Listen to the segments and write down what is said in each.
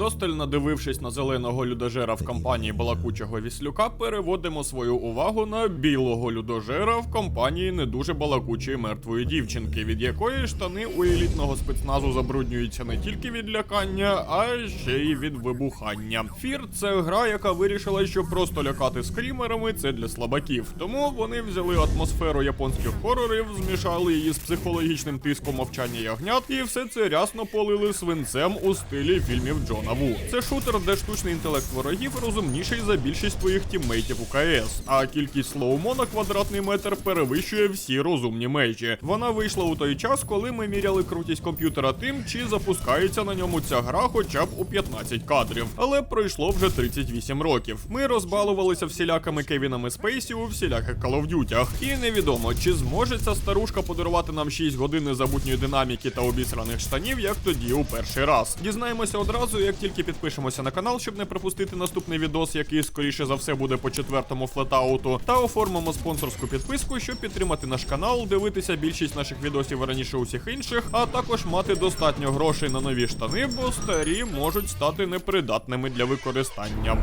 Вдосталь надивившись на зеленого людожера в компанії балакучого віслюка, переводимо свою увагу на білого людожера в компанії не дуже балакучої мертвої дівчинки, від якої штани у елітного спецназу забруднюються не тільки від лякання, а ще й від вибухання. Фір це гра, яка вирішила, що просто лякати скрімерами це для слабаків. Тому вони взяли атмосферу японських хорорів, змішали її з психологічним тиском мовчання ягнят, і все це рясно полили свинцем у стилі фільмів Джона Ву. Це шутер, де штучний інтелект ворогів розумніший за більшість твоїх тіммейтів у КС, а кількість слоумо на квадратний метр перевищує всі розумні межі. Вона вийшла у той час, коли ми міряли крутість комп'ютера тим, чи запускається на ньому ця гра хоча б у 15 кадрів. Але пройшло вже 38 років. Ми розбалувалися всілякими Кевінами Спейсі у всіляких Call. І невідомо, чи зможе ця старушка подарувати нам 6 годин незабутньої динаміки та обісраних штанів, як тоді у перший раз. Дізнаємося одразу, як тільки підпишемося на канал, щоб не пропустити наступний відос, який скоріше за все буде по четвертому флетауту, та оформимо спонсорську підписку, щоб підтримати наш канал, дивитися більшість наших відосів раніше усіх інших, а також мати достатньо грошей на нові штани, бо старі можуть стати непридатними для використання.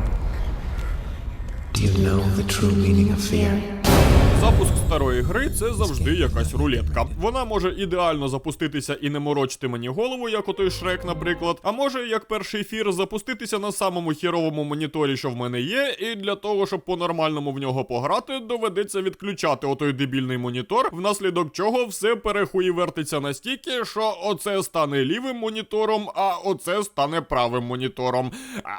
Do you know the true meaning of fear? Запуск старої гри це завжди якась рулетка. Вона може ідеально запуститися і не морочити мені голову, як отой Шрек, наприклад. А може, як перший ефір, запуститися на самому хіровому моніторі, що в мене є, і для того, щоб по-нормальному в нього пограти, доведеться відключати отой дебільний монітор, внаслідок чого все перехуївертиться настільки, що оце стане лівим монітором, а оце стане правим монітором.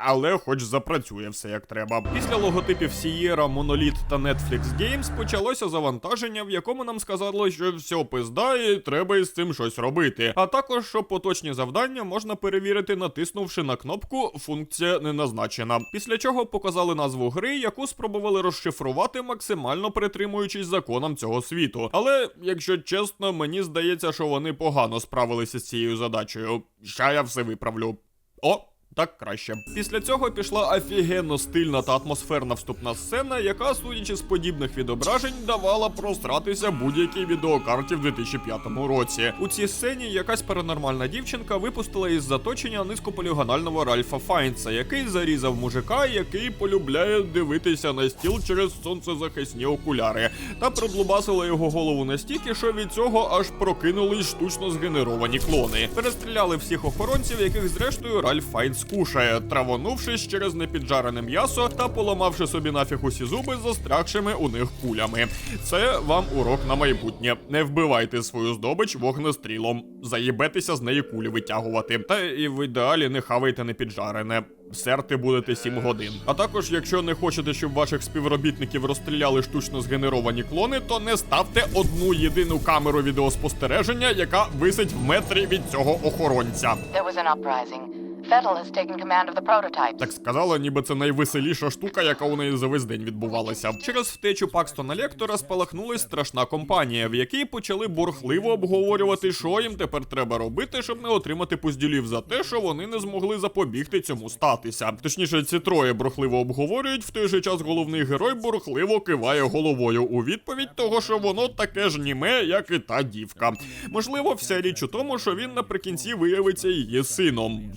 Але хоч запрацює все як треба. Після логотипів Sierra, Monolith та Netflix Games почалося завантаження, в якому нам сказали, що все пизда і треба із цим щось робити. А також, що поточні завдання можна перевірити, натиснувши на кнопку Функція не назначена. Після чого показали назву гри, яку спробували розшифрувати, максимально притримуючись законам цього світу. Але, якщо чесно, мені здається, що вони погано справилися з цією задачею. Ща я все виправлю. О, так краще. Після цього пішла офігенно стильна та атмосферна вступна сцена, яка, судячи з подібних відображень, давала просратися будь-якій відеокарті в 2005 році. У цій сцені якась паранормальна дівчинка випустила із заточення низькополігонального Ральфа Файнца, який зарізав мужика, який полюбляє дивитися на стіл через сонцезахисні окуляри, та придлубасила його голову настільки, що від цього аж прокинулись штучно згенеровані клони. Перестріляли всіх охоронців, яких зрештою Ральф Файнц кушає, травонувшись через непіджарене м'ясо та поламавши собі нафіг усі зуби, застрягшими у них кулями. Це вам урок на майбутнє. Не вбивайте свою здобич вогнестрілом, заїбетеся з неї кулі витягувати. Та і в ідеалі не хавайте непіджарене. Серти будете 7 годин. А також, якщо не хочете, щоб ваших співробітників розстріляли штучно згенеровані клони, то не ставте одну єдину камеру відеоспостереження, яка висить в метрі від цього охоронця. There was an uprising. Так сказала, ніби це найвеселіша штука, яка у неї за весь день відбувалася. Через втечу Пакстона Лектора спалахнулась страшна компанія, в якій почали бурхливо обговорювати, що їм тепер треба робити, щоб не отримати позділів за те, що вони не змогли запобігти цьому статися. Точніше, ці троє бурхливо обговорюють. В той же час головний герой бурхливо киває головою у відповідь того, що воно таке ж німе, як і та дівка. Можливо, вся річ у тому, що він наприкінці виявиться її сином.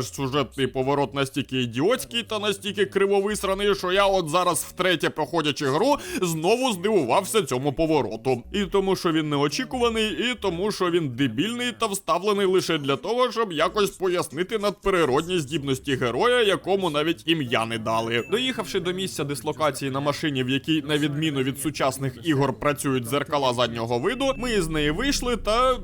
Сюжет- Сюжетний поворот настільки ідіотський та настільки кривовисраний, що я от зараз втретє проходячи гру знову здивувався цьому повороту. І тому, що він неочікуваний, і тому, що він дебільний та вставлений лише для того, щоб якось пояснити надпереродні здібності героя, якому навіть ім'я не дали. Доїхавши до місця дислокації на машині, в якій, на відміну від сучасних ігор, працюють дзеркала заднього виду, ми із неї вийшли та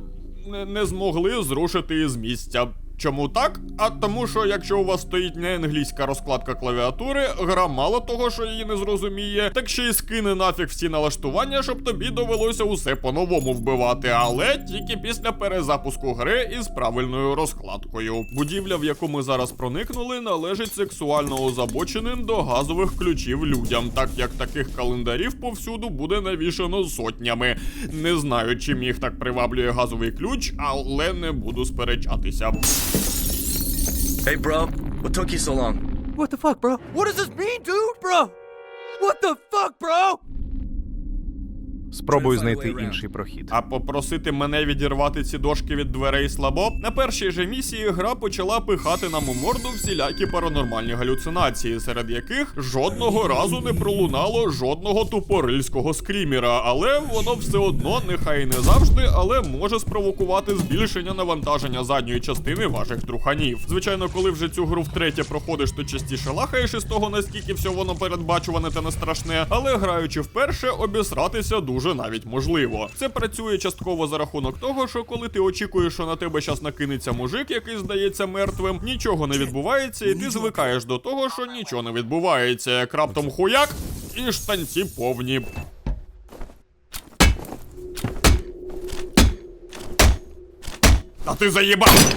не, змогли зрушити із місця. Чому так? А тому, що якщо у вас стоїть не англійська розкладка клавіатури, гра мало того, що її не зрозуміє, так ще й скине нафіг всі налаштування, щоб тобі довелося усе по-новому вбивати, але тільки після перезапуску гри із правильною розкладкою. Будівля, в яку ми зараз проникнули, належить сексуально озабоченим до газових ключів людям, так як таких календарів повсюду буде навішано сотнями. Не знаю, чим їх так приваблює газовий ключ, але не буду сперечатися. Hey, bro, what took you so long? What the fuck, bro? What does this mean, dude, bro? What the fuck, bro? Спробую знайти інший прохід. А попросити мене відірвати ці дошки від дверей слабо. На першій же місії гра почала пихати нам у морду всілякі паранормальні галюцинації, серед яких жодного разу не пролунало жодного тупорильського скрімера. Але воно все одно, нехай і не завжди, але може спровокувати збільшення навантаження задньої частини ваших труханів. Звичайно, коли вже цю гру втретє проходиш, то частіше лахаєш із того, наскільки все воно передбачуване та не страшне, але граючи вперше, обісратися дуже навіть можливо. Це працює частково за рахунок того, що коли ти очікуєш, що на тебе щас накинеться мужик, який здається мертвим, нічого не відбувається, і ти звикаєш до того, що нічого не відбувається, як раптом хуяк і штанці повні. Та ти заїбав!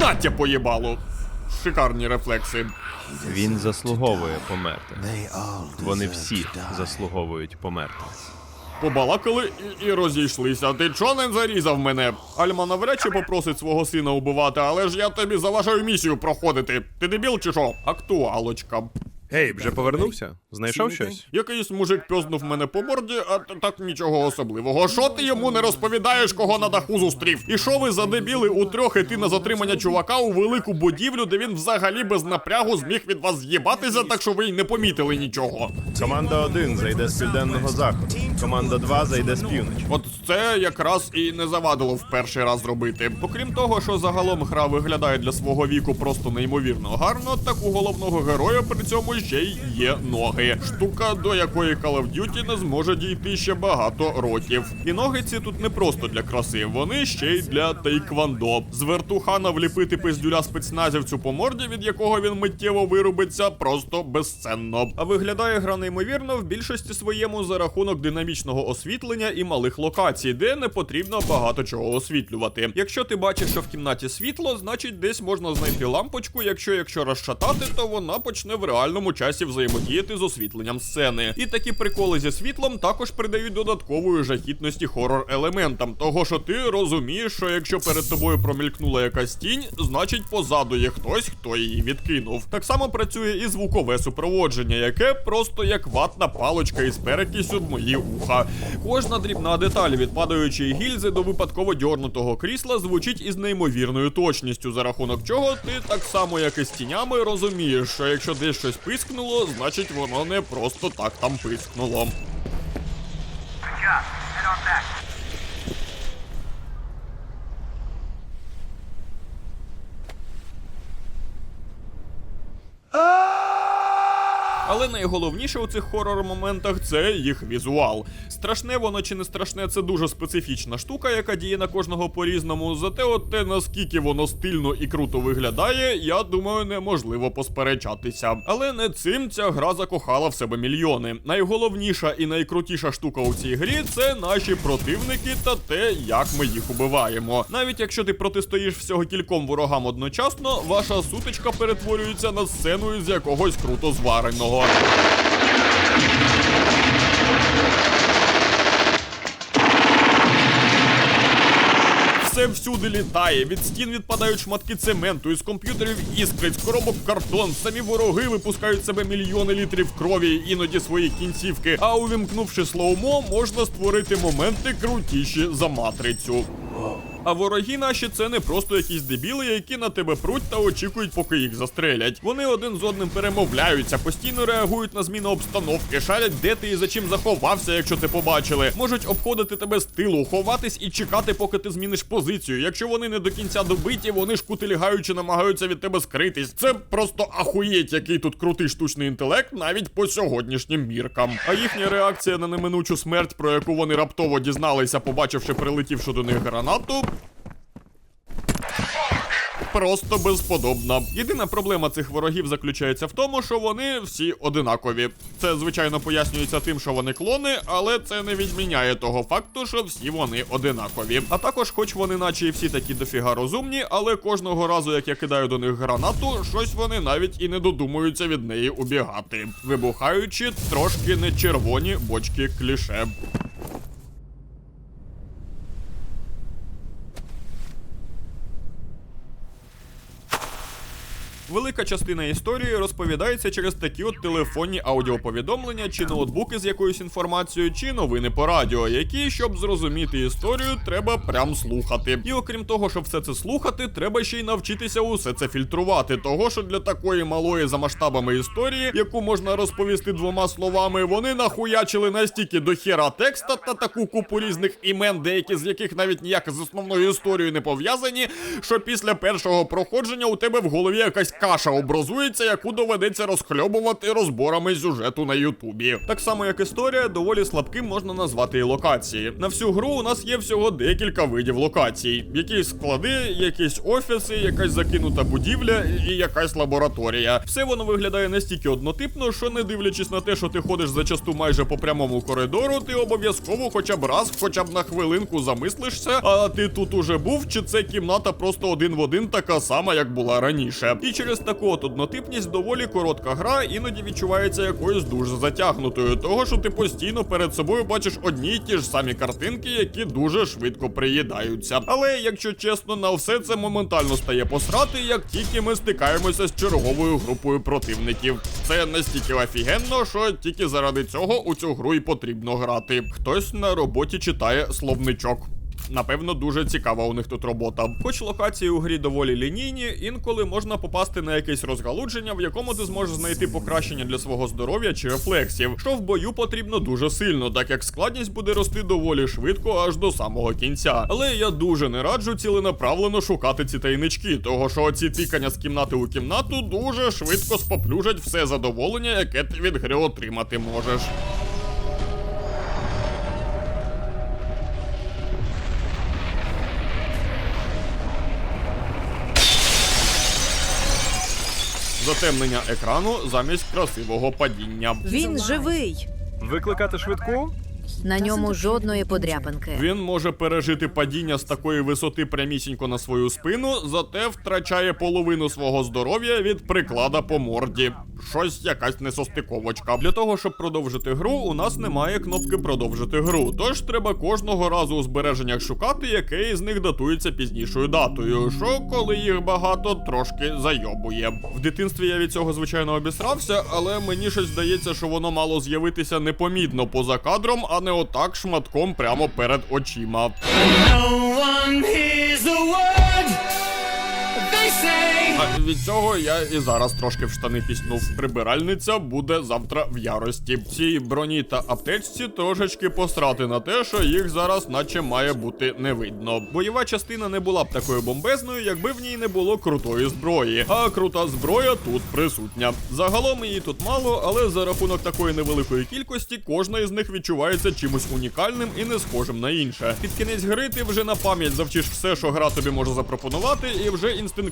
Натя поїбало! Шикарні рефлекси. Він заслуговує померти. Вони всі заслуговують померти. Побалакали і, і розійшлися. Ти чо не зарізав мене? Альма навряд чи попросить свого сина убивати, але ж я тобі заважаю місію проходити. Ти дебіл чи що? Актуалочка. Гей, вже повернувся? Знайшов щось? Якийсь мужик пьознув мене по морді, а т- так нічого особливого. Що ти йому не розповідаєш, кого на даху зустрів? І що ви за дебіли утрьох іти на затримання чувака у велику будівлю, де він взагалі без напрягу зміг від вас з'їбатися, так що ви й не помітили нічого. Команда 1 зайде з південного заходу. Команда 2 зайде з півночі. От це якраз і не завадило в перший раз зробити. Окрім того, що загалом гра виглядає для свого віку просто неймовірно гарно, так у головного героя при цьому ще й є ноги. Штука, до якої Call of Duty не зможе дійти ще багато років. І ноги ці тут не просто для краси, вони ще й для тейквандо. З вертухана вліпити пиздюля спецназівцю по морді, від якого він миттєво вирубиться, просто безценно. А виглядає гра неймовірно в більшості своєму за рахунок динамічного освітлення і малих локацій, де не потрібно багато чого освітлювати. Якщо ти бачиш, що в кімнаті світло, значить десь можна знайти лампочку. Якщо якщо розшатати, то вона почне в реальному часі взаємодіяти з освітленням сцени. І такі приколи зі світлом також придають додаткової жахітності хорор елементам, того що ти розумієш, що якщо перед тобою промількнула якась тінь, значить позаду є хтось, хто її відкинув. Так само працює і звукове супроводження, яке просто як ватна палочка із перекисю в мої уха. Кожна дрібна деталь від падаючої гільзи до випадково дьорнутого крісла звучить із неймовірною точністю, за рахунок чого ти так само, як і з тінями, розумієш, що якщо десь щось пискнуло, значить воно не просто так там пискнуло. Але найголовніше у цих хорор-моментах це їх візуал. Страшне воно чи не страшне, це дуже специфічна штука, яка діє на кожного по-різному. Зате от те, наскільки воно стильно і круто виглядає, я думаю, неможливо посперечатися. Але не цим ця гра закохала в себе мільйони. Найголовніша і найкрутіша штука у цій грі це наші противники та те, як ми їх убиваємо. Навіть якщо ти протистоїш всього кільком ворогам одночасно, ваша сутичка перетворюється на сцену із якогось круто звареного. Все всюди літає, від стін відпадають шматки цементу, із комп'ютерів іскрить, з коробок картон, самі вороги випускають себе мільйони літрів крові, іноді свої кінцівки. А увімкнувши слоумо, можна створити моменти крутіші за матрицю. А вороги наші це не просто якісь дебіли, які на тебе пруть та очікують, поки їх застрелять. Вони один з одним перемовляються, постійно реагують на зміну обстановки, шарять, де ти і за чим заховався, якщо це побачили. Можуть обходити тебе з тилу, ховатись і чекати, поки ти зміниш позицію. Якщо вони не до кінця добиті, вони ж кутилігаючи намагаються від тебе скритись. Це просто ахуєть, який тут крутий штучний інтелект, навіть по сьогоднішнім міркам. А їхня реакція на неминучу смерть, про яку вони раптово дізналися, побачивши прилетівши до них гранату, просто безподобна. Єдина проблема цих ворогів заключається в тому, що вони всі одинакові. Це звичайно пояснюється тим, що вони клони, але це не відміняє того факту, що всі вони одинакові. А також, хоч вони, наче і всі такі дофіга розумні, але кожного разу, як я кидаю до них гранату, щось вони навіть і не додумуються від неї убігати, вибухаючи трошки не червоні бочки кліше. Велика частина історії розповідається через такі от телефонні аудіоповідомлення, чи ноутбуки з якоюсь інформацією, чи новини по радіо, які, щоб зрозуміти історію, треба прям слухати. І окрім того, щоб все це слухати, треба ще й навчитися усе це фільтрувати. Того, що для такої малої за масштабами історії, яку можна розповісти двома словами, вони нахуячили настільки до хера текста та таку купу різних імен, деякі з яких навіть ніяк з основною історією не пов'язані, що після першого проходження у тебе в голові якась каша образується, яку доведеться розхльобувати розборами сюжету на Ютубі. Так само, як історія, доволі слабким можна назвати і локації. На всю гру у нас є всього декілька видів локацій: якісь склади, якісь офіси, якась закинута будівля і якась лабораторія. Все воно виглядає настільки однотипно, що не дивлячись на те, що ти ходиш зачасту майже по прямому коридору, ти обов'язково хоча б раз, хоча б на хвилинку замислишся, а ти тут уже був, чи це кімната просто один в один така сама, як була раніше. І через таку от однотипність доволі коротка гра іноді відчувається якоюсь дуже затягнутою, того що ти постійно перед собою бачиш одні й ті ж самі картинки, які дуже швидко приїдаються. Але якщо чесно, на все це моментально стає посрати, як тільки ми стикаємося з черговою групою противників. Це настільки офігенно, що тільки заради цього у цю гру і потрібно грати. Хтось на роботі читає словничок. Напевно, дуже цікава у них тут робота. Хоч локації у грі доволі лінійні, інколи можна попасти на якесь розгалудження, в якому ти зможеш знайти покращення для свого здоров'я чи рефлексів, що в бою потрібно дуже сильно, так як складність буде рости доволі швидко аж до самого кінця. Але я дуже не раджу ціленаправлено шукати ці таємнички, того що ці тикання з кімнати у кімнату дуже швидко споплюжать все задоволення, яке ти від гри отримати можеш. Затемнення екрану замість красивого падіння. Він живий. Викликати швидку? На ньому жодної подряпинки. Він може пережити падіння з такої висоти прямісінько на свою спину, зате втрачає половину свого здоров'я від приклада по морді. Щось якась несостиковочка. Для того, щоб продовжити гру, у нас немає кнопки продовжити гру. Тож треба кожного разу у збереженнях шукати, яке із них датується пізнішою датою. Що коли їх багато, трошки зайобує. В дитинстві я від цього звичайно обісрався, але мені щось здається, що воно мало з'явитися непомітно поза кадром, а не отак шматком прямо перед очима. Від цього я і зараз трошки в штани піснув. Прибиральниця буде завтра в ярості. Цій броні та аптечці трошечки посрати на те, що їх зараз, наче має бути не видно. Бойова частина не була б такою бомбезною, якби в ній не було крутої зброї. А крута зброя тут присутня. Загалом її тут мало, але за рахунок такої невеликої кількості кожна із них відчувається чимось унікальним і не схожим на інше. Під кінець гри ти вже на пам'ять завчиш все, що гра тобі може запропонувати, і вже інстинктивно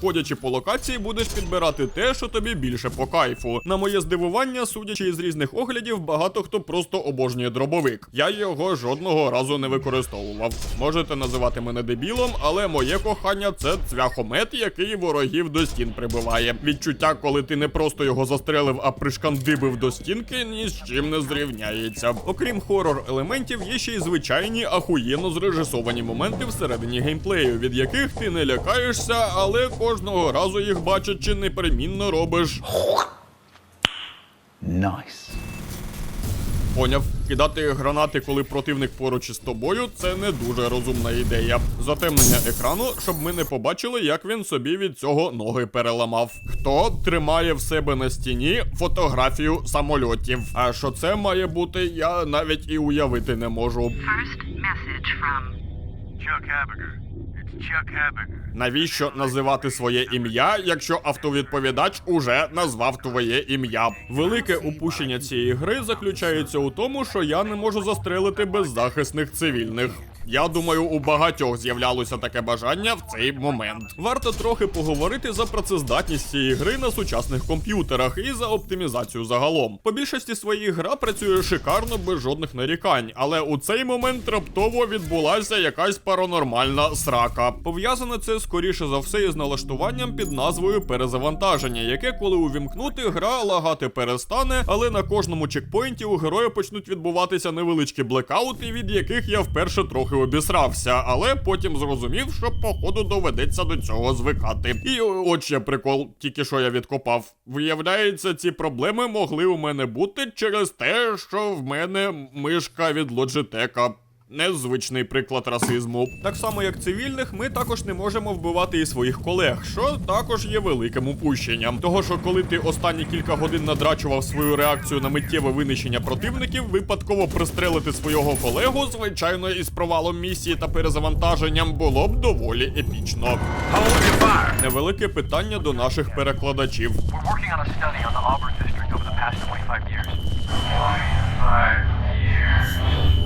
ходячи по локації, будеш підбирати те, що тобі більше по кайфу. На моє здивування, судячи із різних оглядів, багато хто просто обожнює дробовик. Я його жодного разу не використовував. Можете називати мене дебілом, але моє кохання це цвяхомет, який ворогів до стін прибиває. Відчуття, коли ти не просто його застрелив, а пришкандибив до стінки, ні з чим не зрівняється. Окрім хорор елементів, є ще й звичайні ахуєнно зрежисовані моменти всередині геймплею, від яких ти не лякаєшся, але кожного разу їх бачачи непримінно робиш. Nice. Поняв, кидати гранати, коли противник поруч із тобою, це не дуже розумна ідея. Затемнення екрану, щоб ми не побачили, як він собі від цього ноги переламав. Хто тримає в себе на стіні фотографію самольотів? А що це має бути, я навіть і уявити не можу. First message from Chuck Habiger. Навіщо називати своє ім'я, якщо автовідповідач уже назвав твоє ім'я? Велике упущення цієї гри заключається у тому, що я не можу застрелити беззахисних цивільних. Я думаю, у багатьох з'являлося таке бажання в цей момент. Варто трохи поговорити за працездатність цієї гри на сучасних комп'ютерах і за оптимізацію загалом. По більшості своїх гра працює шикарно без жодних нарікань, але у цей момент раптово відбулася якась паранормальна срака. Пов'язане це скоріше за все із налаштуванням під назвою перезавантаження, яке, коли увімкнути, гра лагати перестане, але на кожному чекпоінті у героя почнуть відбуватися невеличкі блекаути, від яких я вперше трохи обісрався, але потім зрозумів, що походу доведеться до цього звикати. І от ще прикол, тільки що я відкопав. Виявляється, ці проблеми могли у мене бути через те, що в мене мишка від Logitech. Незвичний приклад расизму. Так само, як цивільних, ми також не можемо вбивати і своїх колег, що також є великим упущенням. Того, що коли ти останні кілька годин надрачував свою реакцію на миттєве винищення противників, випадково пристрелити свого колегу, звичайно, із провалом місії та перезавантаженням було б доволі епічно. Невелике питання до наших перекладачів. We're working on a study on the Auburn district over the past 25 years. 25 years.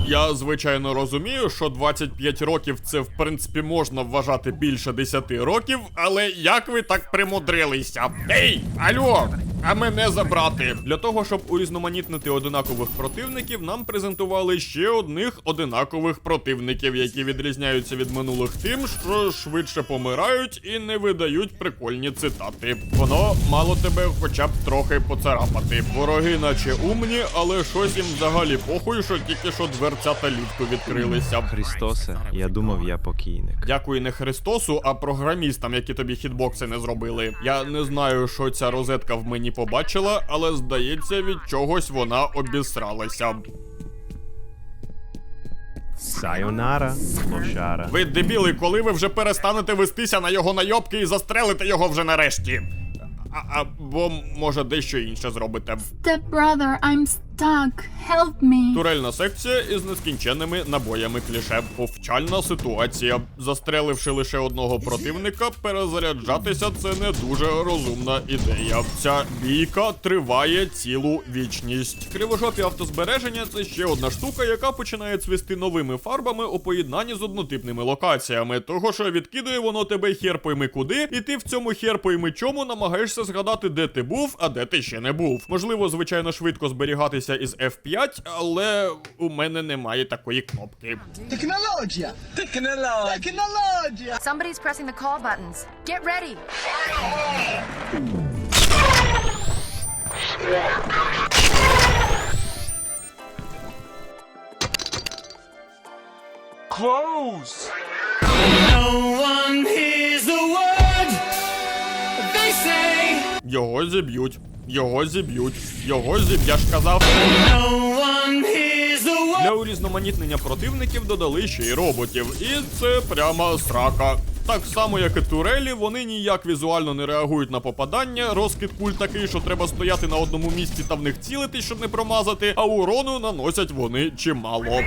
Я звичайно розумію, що 25 років це в принципі можна вважати більше 10 років, але як ви так примудрилися? Ей, алло! А мене забрати для того, щоб урізноманітнити одинакових противників, нам презентували ще одних одинакових противників, які відрізняються від минулих тим, що швидше помирають і не видають прикольні цитати. Воно мало тебе хоча б трохи поцарапати. Вороги, наче умні, але щось їм взагалі похуй, що тільки що дверцята ліфту відкрилися. Христосе, я думав, я покійник. Дякую не Христосу, а програмістам, які тобі хітбокси не зробили. Я не знаю, що ця розетка в мені побачила, але здається, від чогось вона обісралася. Сайонара, лошара. Ви дебіли, коли ви вже перестанете вестися на його найобки і застрелите його вже нарешті. А, або може дещо інше зробите. Step brother, I'm stuck. Help me. Турельна секція із нескінченними набоями кліше. Повчальна ситуація. Застреливши лише одного противника, перезаряджатися це не дуже розумна ідея. Ця бійка триває цілу вічність. Кривожопі автозбереження це ще одна штука, яка починає цвісти новими фарбами у поєднанні з однотипними локаціями. Того, що відкидує воно тебе хер пойми куди, і ти в цьому хер пойми чому намагаєшся згадати, де ти був, а де ти ще не був. Можливо, звичайно, швидко зберігатися із F5, але у мене немає такої кнопки. Somebody's pressing the call buttons. Get ready. Close! Його зіб'ють, його зіб'ють, його зіб... Я ж казав. Для урізноманітнення противників додали ще й роботів, і це прямо срака. Так само, як і турелі, вони ніяк візуально не реагують на попадання. Розкид куль такий, що треба стояти на одному місці та в них цілити, щоб не промазати, а урону наносять вони чимало.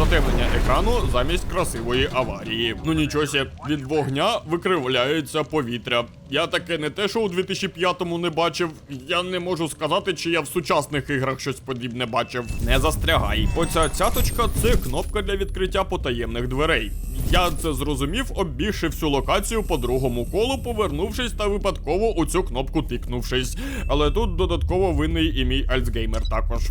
Затемнення екрану замість красивої аварії. Ну нічого сє, від вогня викривляється повітря. Я таке не те, що у 2005-му не бачив. Я не можу сказати, чи я в сучасних іграх щось подібне бачив. Не застрягай. Оця цяточка це кнопка для відкриття потаємних дверей. Я це зрозумів, оббігши всю локацію по другому колу, повернувшись та випадково у цю кнопку тикнувшись. Але тут додатково винний і мій альцгеймер також.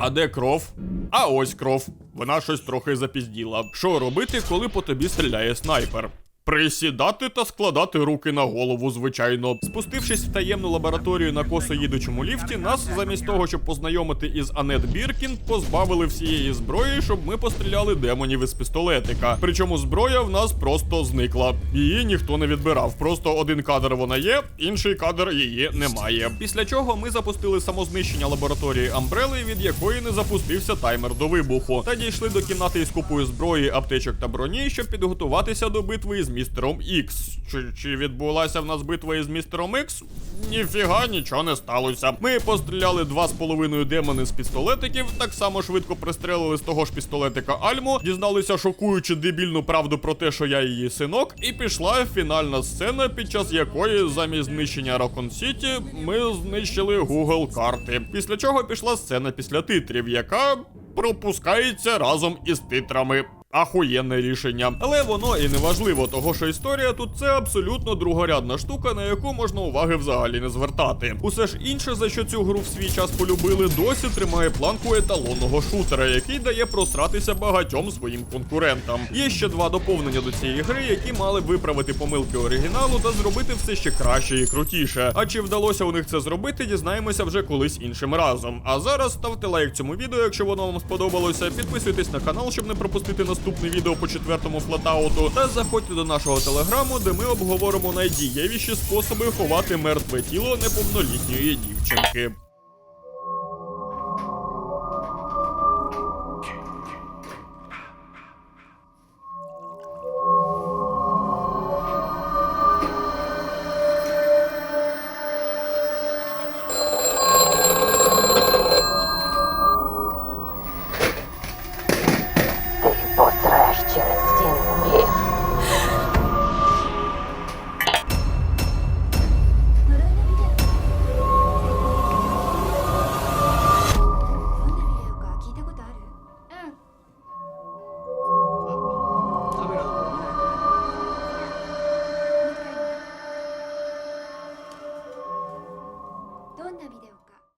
А де кров? А ось кров. Вона щось трохи запізділа. Що робити, коли по тобі стріляє снайпер? Присідати та складати руки на голову, звичайно. Спустившись в таємну лабораторію на косо їдучому ліфті, нас замість того, щоб познайомити із Анет Біркін, позбавили всієї зброї, щоб ми постріляли демонів із пістолетика. Причому зброя в нас просто зникла. Її ніхто не відбирав. Просто один кадр вона є, інший кадр її немає. Після чого ми запустили самознищення лабораторії Амбрели, від якої не запустився таймер до вибуху, та дійшли до кімнати із купою зброї, аптечок та броні, щоб підготуватися до битви із містером Ікс. Чи, чи відбулася в нас битва із містером Ікс? Ніфіга нічого не сталося. Ми постріляли два з половиною демони з пістолетиків, так само швидко пристрелили з того ж пістолетика Альму, дізналися шокуючи дебільну правду про те, що я її синок, і пішла фінальна сцена, під час якої замість знищення Ракон Сіті ми знищили Google карти. Після чого пішла сцена після титрів, яка пропускається разом із титрами. Ахуєнне рішення. Але воно і не важливо, того що історія тут це абсолютно другорядна штука, на яку можна уваги взагалі не звертати. Усе ж інше, за що цю гру в свій час полюбили, досі тримає планку еталонного шутера, який дає просратися багатьом своїм конкурентам. Є ще два доповнення до цієї гри, які мали виправити помилки оригіналу та зробити все ще краще і крутіше. А чи вдалося у них це зробити, дізнаємося вже колись іншим разом. А зараз ставте лайк цьому відео, якщо воно вам сподобалося. Підписуйтесь на канал, щоб не пропустити наступне відео по четвертому флатауту. Та заходьте до нашого телеграму, де ми обговоримо найдієвіші способи ховати мертве тіло неповнолітньої дівчинки.